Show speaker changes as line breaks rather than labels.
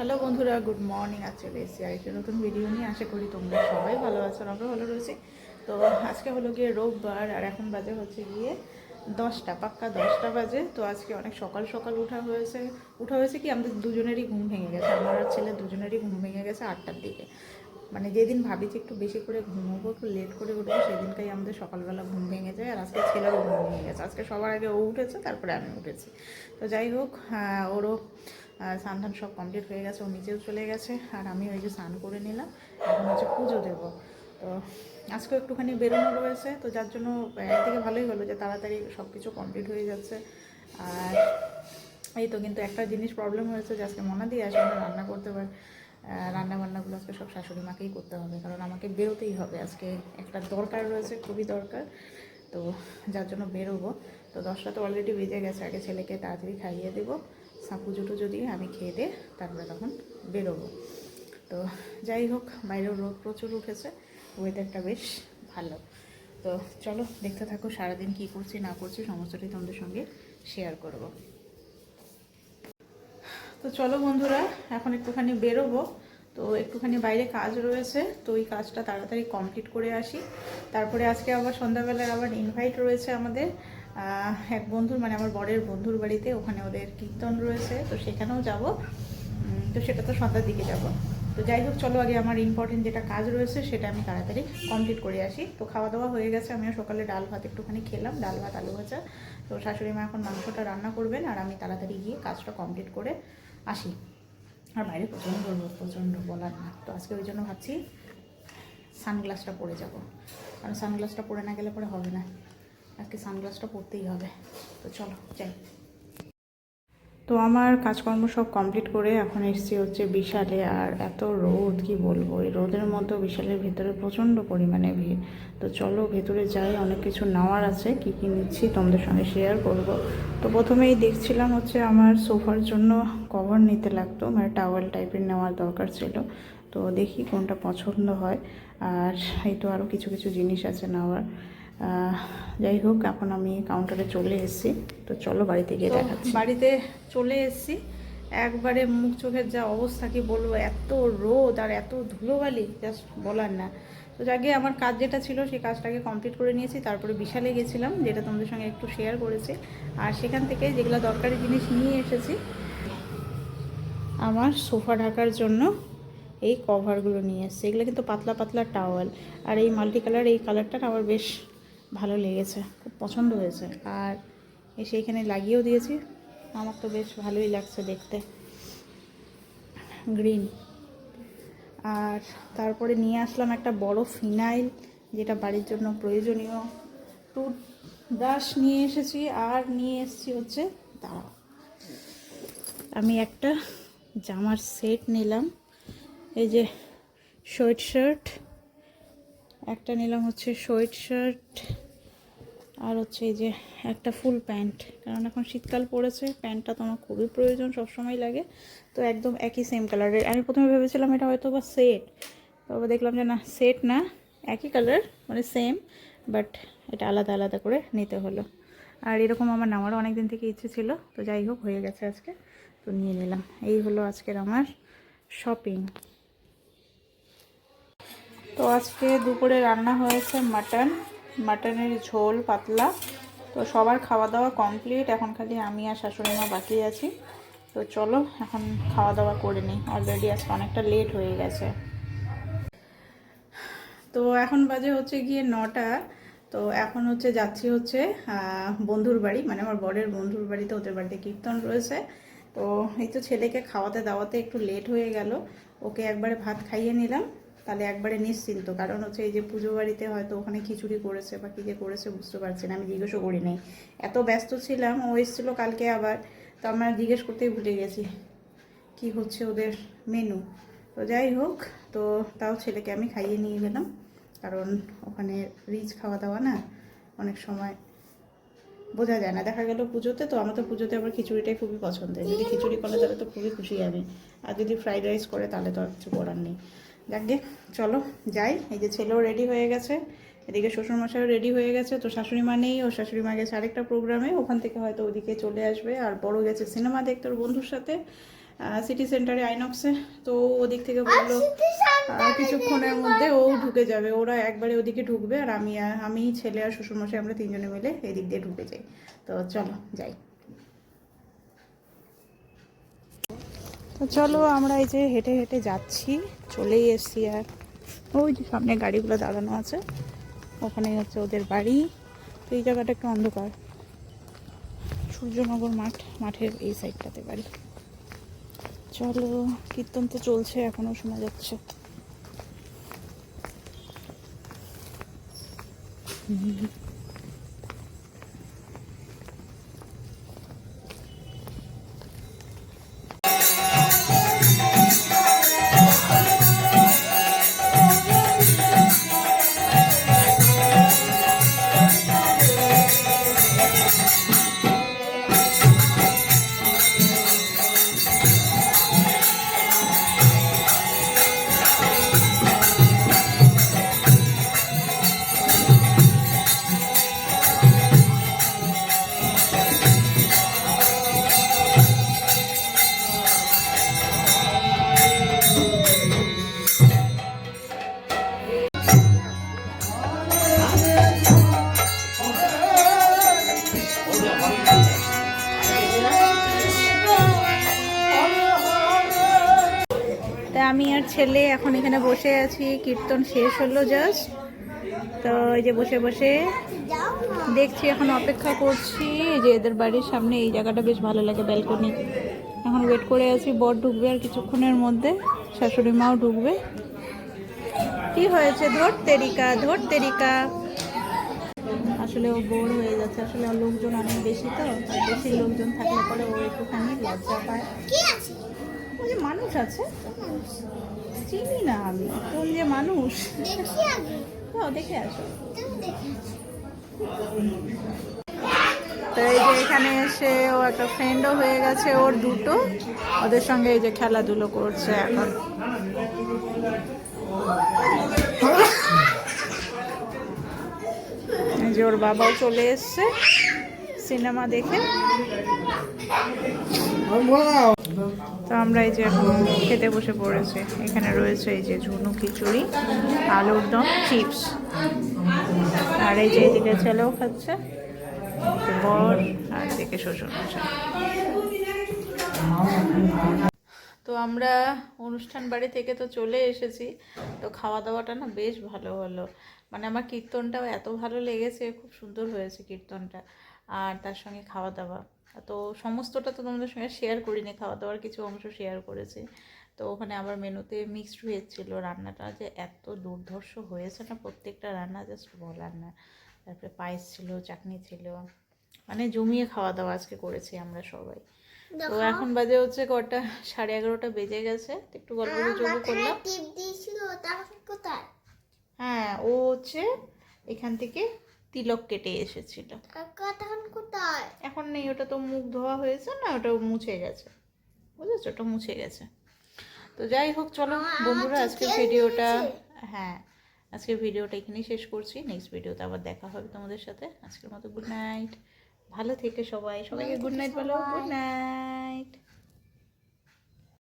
Hello বন্ধুরা, good morning. আজ চলে এসেছি আরেকটি নতুন ভিডিও নিয়ে। আশা করি তোমরা সবাই ভালো আছো আমরা ভালো রয়েছি। তো আজকে হলো গিয়ে রোববার, আর এখন বাজে হচ্ছে গিয়ে দশটা, পাক্কা দশটা বাজে। তো আজকে অনেক সকাল সকাল উঠা হয়েছে। উঠা হয়েছে কি, আমাদের দুজনেরই ঘুম ভেঙে গেছে। আমার আর ছেলে দুজনেরই ঘুম ভেঙে গেছে আটটার দিকে। মানে যেদিন ভাবি যে একটু বেশি করে ঘুমোবো, একটু লেট করে উঠবো সেদিনটাই আমাদের সকালবেলা ঘুম ভেঙে যায়। আর আজকে ছেলেরও ঘুম ভেঙে গেছে। আজকে সবার আগে ও উঠেছে, তারপরে আমি উঠেছি। তো যাই হোক ওরও স্নান টান সব কমপ্লিট হয়ে গেছে, ও নিচেও চলে গেছে, আর আমি ওই যে স্নান করে নিলাম, এখন হচ্ছে পুজো দেবো। তো আজকে একটুখানি বেরোনো রয়েছে, তো যার জন্য একদিকে ভালোই হলো যে তাড়াতাড়ি সব কিছু কমপ্লিট হয়ে যাচ্ছে। আর এই তো কিন্তু একটা জিনিস প্রবলেম হয়েছে যে আজকে মনা দিয়ে আসলে রান্না করতে পারে রান্না বান্নাগুলো আজকে সব শাশুড়ি মাকেই করতে হবে, কারণ আমাকে বেরোতেই হবে। আজকে একটা দরকার রয়েছে, খুবই দরকার, তো যার জন্য বেরোবো। তো দশটা তো অলরেডি বেজে গেছে, আগে ছেলেকে তাড়াতাড়ি খাইয়ে দেবো। সা- পুজো টুজো দিয়ে আমি খেয়ে দিয়ে তারপরে তখন বেরোবো। তো যাই হোক, বাইরেও রোদ প্রচুর উঠেছে ওয়েদারটা বেশ ভালো। তো চলো, দেখতে থাকো সারাদিন কি করছি, না করছি সমস্তটাই তোমাদের সঙ্গে শেয়ার করব। তো চলো বন্ধুরা, এখন একটুখানি বেরোবো। তো একটুখানি বাইরে কাজ রয়েছে, তো ওই কাজটা তাড়াতাড়ি কমপ্লিট করে আসি। তারপরে আজকে আবার সন্ধ্যাবেলার আবার ইনভাইট রয়েছে আমাদের। এক বন্ধুর মানে আমার বরের বন্ধুর বাড়িতে ওখানে ওদের কীর্তন রয়েছে, তো সেখানেও যাব। তো সেটা তো সন্ধ্যার দিকে যাব। তো যাই হোক, চলো আগে আমার ইম্পর্টেন্ট যেটা কাজ রয়েছে সেটা আমি তাড়াতাড়ি কমপ্লিট করে আসি। তো খাওয়া দাওয়া হয়ে গেছে, আমিও সকালে ডাল ভাত একটুখানি খেলাম, ডাল ভাত, আলু ভাজা। তো শাশুড়ি মা এখন মাংসটা রান্না করবেন, আর আমি তাড়াতাড়ি গিয়ে কাজটা কমপ্লিট করে আসি। আর বাইরে প্রচণ্ড রোদ, প্রচণ্ড বলার না তো আজকে ওই জন্য ভাবছি সানগ্লাসটা পরে যাব। কারণ সানগ্লাসটা পরে না গেলে পরে হবে না। আজকে সানগ্লাসটা পরতেই হবে। তো চলো, যাই। তো আমার কাজকর্ম সব কমপ্লিট করে এখন এসেছি হচ্ছে বিশালে। আর এত রোদ, কি বলব? এই রোদের মধ্যে বিশালের ভেতরে প্রচণ্ড পরিমাণে ভিড়। তো চলো ভেতরে যাই, অনেক কিছু নেওয়ার আছে। কি কি নিচ্ছি তোমাদের সঙ্গে শেয়ার করব। তো প্রথমেই দেখছিলাম হচ্ছে আমার সোফার জন্য কভার নিতে লাগতো। মানে টাওয়েল টাইপের নেওয়ার দরকার ছিল। তো দেখি কোনটা পছন্দ হয়। আর এই তো আরও কিছু কিছু জিনিস আছে নেওয়ার। যাই হোক এখন আমি কাউন্টারে চলে এসেছি। তো চলো বাড়িতে গিয়ে দেখাচ্ছি। বাড়িতে চলে এসেছি। একবারে মুখ চোখের যা অবস্থা কি বলব এত রোদ আর এত ধুলোবালি জাস্ট বলার না। তো যাকে আমার কাজ যেটা ছিল সেই কাজটাকে কমপ্লিট করে নিয়েছি। তারপরে বিশালে গেছিলাম যেটা তোমাদের সঙ্গে একটু শেয়ার করেছি। আর সেখান থেকে যেগুলো দরকারি জিনিস নিয়ে এসেছি আমার সোফা ঢাকার জন্য এই কভারগুলো নিয়ে এসেছি। এগুলো কিন্তু পাতলা পাতলা টাওয়াল আর এই মাল্টি কালার এই কালারটা আমার বেশ ভালো লেগেছে, খুব পছন্দ হয়েছে। আর এসে এখানে লাগিয়েও দিয়েছি। আমার তো বেশ ভালোই লাগছে দেখতে। গ্রিন। আর তারপরে নিয়ে আসলাম একটা বড় ফিনাইল, যেটা বাড়ির জন্য প্রয়োজনীয়। টুথ ব্রাশ নিয়ে এসেছি, আর নিয়ে এসেছি হচ্ছে দাঁড়াও আমি একটা জামার সেট নিলাম। এই যে শর্ট শার্ট একটা নিলাম হচ্ছে শর্ট শার্ট আর হচ্ছে এই যে একটা ফুল প্যান্ট কারণ এখন শীতকাল পড়েছে প্যান্টটা তো আমার খুবই প্রয়োজন, সবসময় লাগে। তো একদম একই সেম কালারের আমি প্রথমে ভেবেছিলাম এটা হয়তো বা সেট তবে দেখলাম যে না সেট না, একই কালার মানে সেম বাট এটা আলাদা আলাদা করে নিতে হলো। আর এরকম আমার নামারও অনেক দিন থেকে ইচ্ছে ছিল, তো যাই হোক, হয়ে গেছে আজকে। তো নিয়ে নিলাম। এই হলো আজকের আমার শপিং তো আজকে দুপুরে রান্না হয়েছে মাটন, মাটনের ঝোল পাতলা। তো সবার খাওয়া দাওয়া কমপ্লিট, এখন খালি আমি আর শাশুড়ি মা বাকি আছি। তো চলো, এখন খাওয়া দাওয়া করে নিই। অলরেডি আজকে অনেকটা লেট হয়ে গেছে। তো এখন বাজে হচ্ছে গিয়ে নটা। তো এখন হচ্ছে যাচ্ছি হচ্ছে বন্ধুর বাড়ি মানে আমার বরের বন্ধুর বাড়িতে, ওদের বাড়িতে কীর্তন রয়েছে। তো এই তো ছেলেকে খাওয়াতে দাওয়াতে একটু লেট হয়ে গেল। ওকে একবারে ভাত খাইয়ে নিলাম। তাহলে একবারে নিশ্চিন্ত। কারণ হচ্ছে এই যে পুজো বাড়িতে হয়তো ওখানে খিচুড়ি করেছে বা কী যে করেছে বুঝতে পারছি না, আমি জিজ্ঞেসও করি নাই। এত ব্যস্ত ছিলাম, ও এসেছিল কালকে আবার, তো আমরা জিজ্ঞেস করতেই ভুলে গেছি কি হচ্ছে ওদের মেনু তো যাই হোক, তো তাও ছেলেকে আমি খাইয়ে নিয়ে গেলাম। কারণ ওখানে রিচ খাওয়া দাওয়া না, অনেক সময় বোঝা যায় না। দেখা গেল পুজোতে, তো আমার তো পুজোতে আবার খিচুড়িটাই খুবই পছন্দের। যদি খিচুড়ি করে তাহলে তো খুবই খুশি আমি। আর যদি ফ্রাইড রাইস করে তাহলে তো আর কিছু করার নেই। যাকে চলো যাই। এই যে ছেলেও রেডি হয়ে গেছে। এদিকে শ্বশুরমশাইও রেডি হয়ে গেছে। তো শাশুড়ি মা নেই ও শাশুড়ি মা গেছে আরেকটা প্রোগ্রামে ওখান থেকে হয়তো ওদিকে চলে আসবে। আর বড় গেছে সিনেমা দেখতে ওর বন্ধুর সাথে সিটি সেন্টারে আইনক্সে তো ওদিক থেকে বলল কিছুক্ষণের মধ্যে ও ঢুকে যাবে। ওরা একবারে ওদিকে ঢুকবে আর আমি আমি ছেলে আর শ্বশুরমশাই আমরা তিনজনে মিলে এদিক দিয়ে ঢুকে যাই। তো চলো যাই। তো চলো আমরা এই যে হেঁটে হেঁটে যাচ্ছি, চলেই এসছি আর। ওই যে সামনে গাড়িগুলো দাঁড়ানো আছে, ওখানেই হচ্ছে ওদের বাড়ি। তো এই জায়গাটা একটু অন্ধকার। সূর্যনগর মাঠ, মাঠের এই সাইডটাতে বাড়ি। চলো, কীর্তন তো চলছে এখনও শোনা যাচ্ছে। তা ছেলে এখন এখানে বসে আছি, কীর্তন শেষ হলো জাস্ট তো এই যে বসে বসে দেখছি, এখন অপেক্ষা করছি। যে এদের বাড়ির সামনে এই জায়গাটা বেশ ভালো লাগে ব্যালকনি এখন ওয়েট করে আছি, বর ঢুকবে আর কিছুক্ষণের মধ্যে, শাশুড়ি মাও ঢুকবে। কি হয়েছে? ধর তেরিকা ধর তেরিকা। আসলে ও বোর হয়ে যাচ্ছে, আসলে লোকজন অনেক বেশি তো বেশি লোকজন থাকলে পরে ও একটুখানি লজ্জা পায়। যে মানুষ আছে চিনি না আমি কোন যে মানুষ? তো দেখে আসো। তো এই যে এখানে এসে ও একটা ফ্রেন্ডও হয়ে গেছে ওর দুটো। ওদের সঙ্গে এই যে খেলাধুলো করছে এখন। এই যে ওর বাবাও চলে এসছে। সিনেমা দেখে। তো আমরা এই যে খেতে বসে পড়েছে। এখানে রয়েছে এই যে ঝুনু খিচুড়ি, আলুর দম, চিপস। আর এই যে এদিকে ছেলেও খাচ্ছে, বর আর এদিকে শ্বশুর তো আমরা অনুষ্ঠান বাড়ি থেকে তো চলে এসেছি। তো খাওয়া দাওয়াটা না বেশ ভালো হলো। মানে আমার কীর্তনটাও এত ভালো লেগেছে, খুব সুন্দর হয়েছে কীর্তনটা। আর তার সঙ্গে খাওয়া দাওয়া তো সমস্তটা তো তোমাদের সঙ্গে শেয়ার করিনি খাওয়া দাওয়ার কিছু অংশ শেয়ার করেছি। তো ওখানে আবার মেনুতে মিক্সড ভেজ ছিল রান্নাটা যে এত দুর্ধর্ষ হয়েছে না প্রত্যেকটা রান্না জাস্ট বলার না তারপরে পায়েস ছিল চাটনি ছিল। মানে জমিয়ে খাওয়া দাওয়া আজকে করেছি আমরা সবাই। তো এখন বাজে হচ্ছে কটা সাড়ে এগারোটা বেজে গেছে। একটু গল্প গুজব করলাম। হ্যাঁ ও হচ্ছে এখান থেকে তিলক কেটে এসেছিল।
কোথায়?
এখন নেই ওটা তো মুখ ধোয়া হয়েছে না ওটা মুছে গেছে। বুঝেছ? ওটা মুছে গেছে। তো যাই হোক চলো বন্ধুরা আজকে ভিডিওটা হ্যাঁ আজকের ভিডিওটা এখানেই শেষ করছি। নেক্সট ভিডিওতে আবার দেখা হবে তোমাদের সাথে। আজকের মতো গুড নাইট ভালো থেকে সবাই সবাইকে গুড নাইট বলো। Good night